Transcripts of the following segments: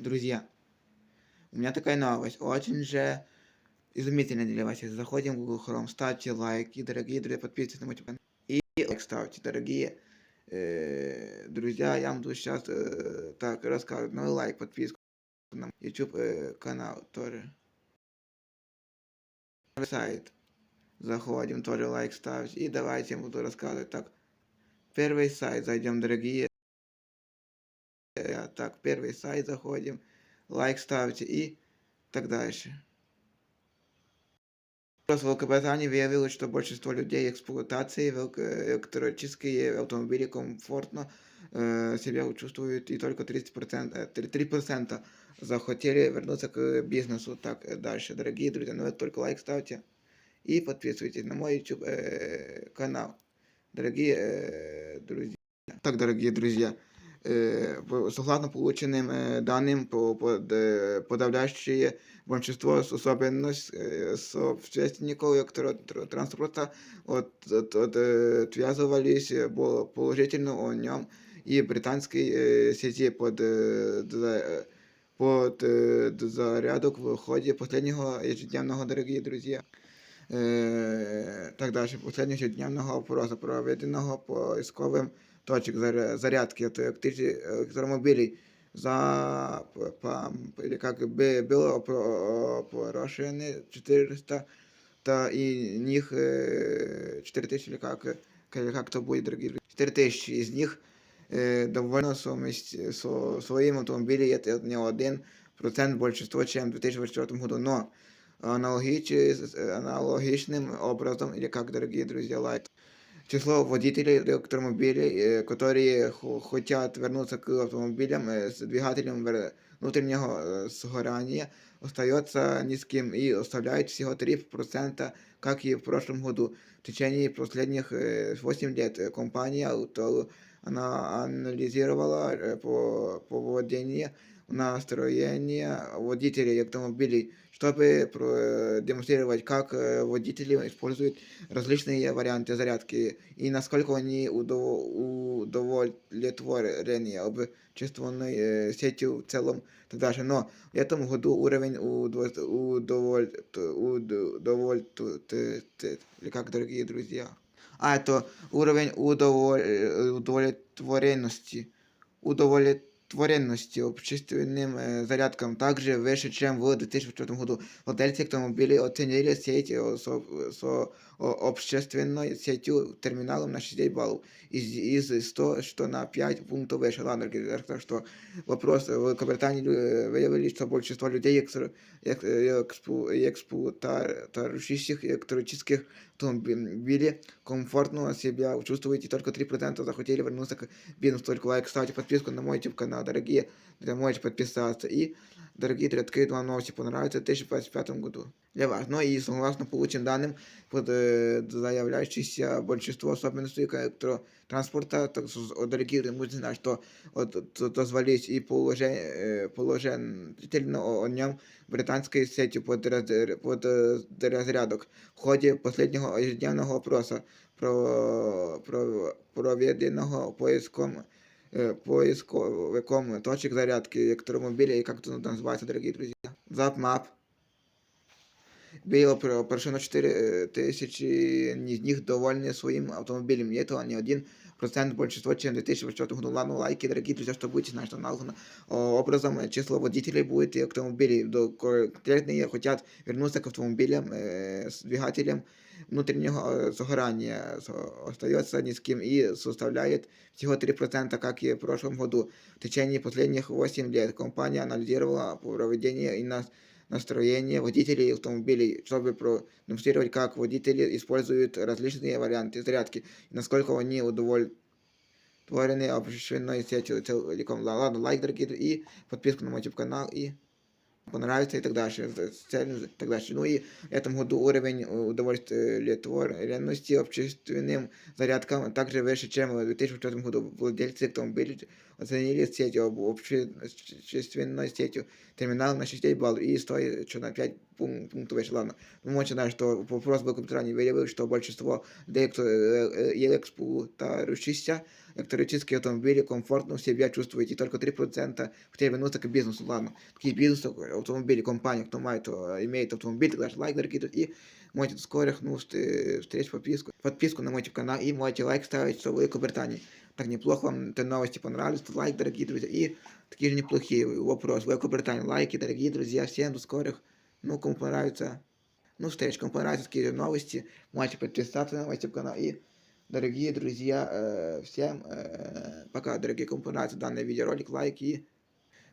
Друзья, у меня такая новость, очень же изумительная для вас. Заходим в Google Chrome, ставьте лайки, дорогие друзья, подписывайтесь на мой канал. И лайк ставьте, дорогие э, друзья. Я вам тут сейчас э, так рассказываю. Ну и лайк, подписку на YouTube э, канал тоже. Сайт. Заходим, тоже лайк ставьте. И давайте я буду рассказывать. Так, первый сайт зайдем, дорогие. Э, Так, первый сайт заходим, лайк ставьте и так дальше. В Великобритании выявилось, что большинство людей эксплуатации велик- электрические автомобили комфортно э, себя чувствуют, и только 30%, э, 3% захотели вернуться к бизнесу. Так, э, дальше, дорогие друзья, ну только лайк ставьте и подписывайтесь на мой YouTube э, канал. Дорогие э, друзья. Так, дорогие друзья, э, согласно полученным э, данным, по, под, э, подавляющее большинство с- особенность э, собственников электротранспорта от, от, от, э, отвязывались э, бо- положительно о нем и британской э, сети под, э, за- э, под э, зарядок в ходе последнего ежедневного, дорогие друзья. Е, так далі, последнього дневного опросу, проведеного поисковим точок заря- зарядки от електричних електромобілей за п- пам- или как бы было опро- опрошено 400 та и них э, 4000 или как, э, или как то будет, дорогие друзья, 4000 из них э, довольно совмест- со своим автомобилем, это не один процент большинства, чем в 2024 году, но аналогич- аналогичным образом, или как, дорогие друзья, лайк, число водителей электромобилей, э, которые хо- хотят вернуться к автомобилям э, с двигателем вер- внутреннего э, сгорания, остается низким и составляет всего 3%, как и в прошлом году. В течение последних э, 8 лет э, компания Auto она анализировала э, по поведение настроения водителей автомобилей, чтобы продемонстрировать, как э, водители используют различные варианты зарядки и насколько они удов- удовлетворены общественной э, сетью в целом. Так дальше. Но в этом году уровень удов- удоволь- уд- удоволь- т- т- или как, дорогие друзья? А, это уровень удоволь- э, удовлетворенности. Удовлетворенности общественным э, зарядкам также выше, чем в 2004 году. Владельцы автомобилей оценили сеть э, со, со о- общественной сетью терминалом на 60 баллов из, из 100, что на 5 пунктов выше. Ладно, дорогие друзья, так что вопрос. В Великобритании э, выявили, что большинство людей экстра- эк- э, эксплу- эксплуатирующих электрических автомобилей комфортно себя чувствуют, и только 3% захотели вернуться к бизнесу. Только лайк, ставьте подписку на мой YouTube канал, дорогие друзья, можете подписаться. И, дорогие друзья, открыть вам новости понравится в 2025 году. Для вас. Ну и согласно полученным данным, под э, заявляющихся большинство особенностей электротранспорта, так, с- дорогие друзья, можете знать, что от, т- дозволить и положение, положительно о, о нем британской сетью под, раз- под э, разрядок. В ходе последнего ежедневного опроса, про, про, проведенного поиском э, поисковиком точек зарядки электромобилей, как это называется, дорогие друзья. ZapMap. Было про- прошено 4 тысячи из них довольны своим автомобилем. И это не один процент большинства, чем в 2024 году. Ладно, лайки, дорогие друзья, что будете знать, что аналогно э, образом э, число водителей будет и автомобилей. До конкретные хотят вернуться к автомобилям э, с двигателем внутреннего э, сгорания со- остается низким и составляет всего 3%, как и в прошлом году. В течение последних 8 лет компания анализировала проведение и нас настроение водителей автомобилей, чтобы продемонстрировать, как водители используют различные варианты зарядки и насколько они удовлетворены общественной сетью целиком. Ладно, лайк, дорогие, друзья, и подписку на мой YouTube канал, и понравится и так дальше, и так дальше. Ну и в этом году уровень удовлетворенности общественным зарядкам также выше, чем в 2004 году. Владельцы автомобилей оценили сеть об общественной сетью терминал на 6 баллов и стоит что на 5 пун- пунктов выше. Ладно, мы можем знать, что вопрос был компьютера не выявил, что большинство людей, кто э, э, эксплуатирующихся электрические автомобили комфортно себя чувствуют, и только 3% хотели вернуться к бизнесу. Ладно, такие бизнесы, автомобили, компании, кто мает, э, имеет автомобиль, тогда же лайк, дорогие друзья, и можете до скорых, ну, вст- встреч, подписку, подписку на мой YouTube канал, и можете лайк ставить, что вы Великобритании. Так неплохо вам эти новости понравились, то лайк, дорогие друзья, и такие же неплохие вопрос, Великобритания, лайки, дорогие друзья, всем до скорых, ну, кому понравится, ну, встреч, кому понравятся такие же новости, можете подписаться на мой YouTube канал, и Дорогие друзья, э, всем э, пока, дорогие, кому понравится данный видеоролик, лайк и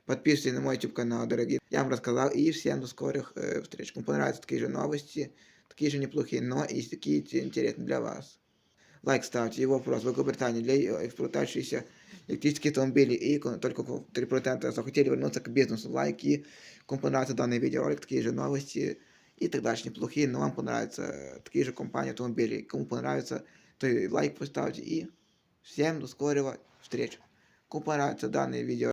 подписывайтесь на мой YouTube канал, дорогие. Я вам рассказал и всем до скорых э, встреч. Кому понравятся такие же новости, такие же неплохие, но и такие те интересные для вас. Лайк ставьте. И вопрос. Великобритания для эксплуатирующихся электрических автомобилей и кон- только 3% захотели вернуться к бизнесу. Лайк и кому понравится данный видеоролик, такие же новости и так дальше неплохие, но вам понравятся такие же компании автомобилей. Кому понравится, то лайк поставьте и всем до скорого встреч. Кому понравится данный видео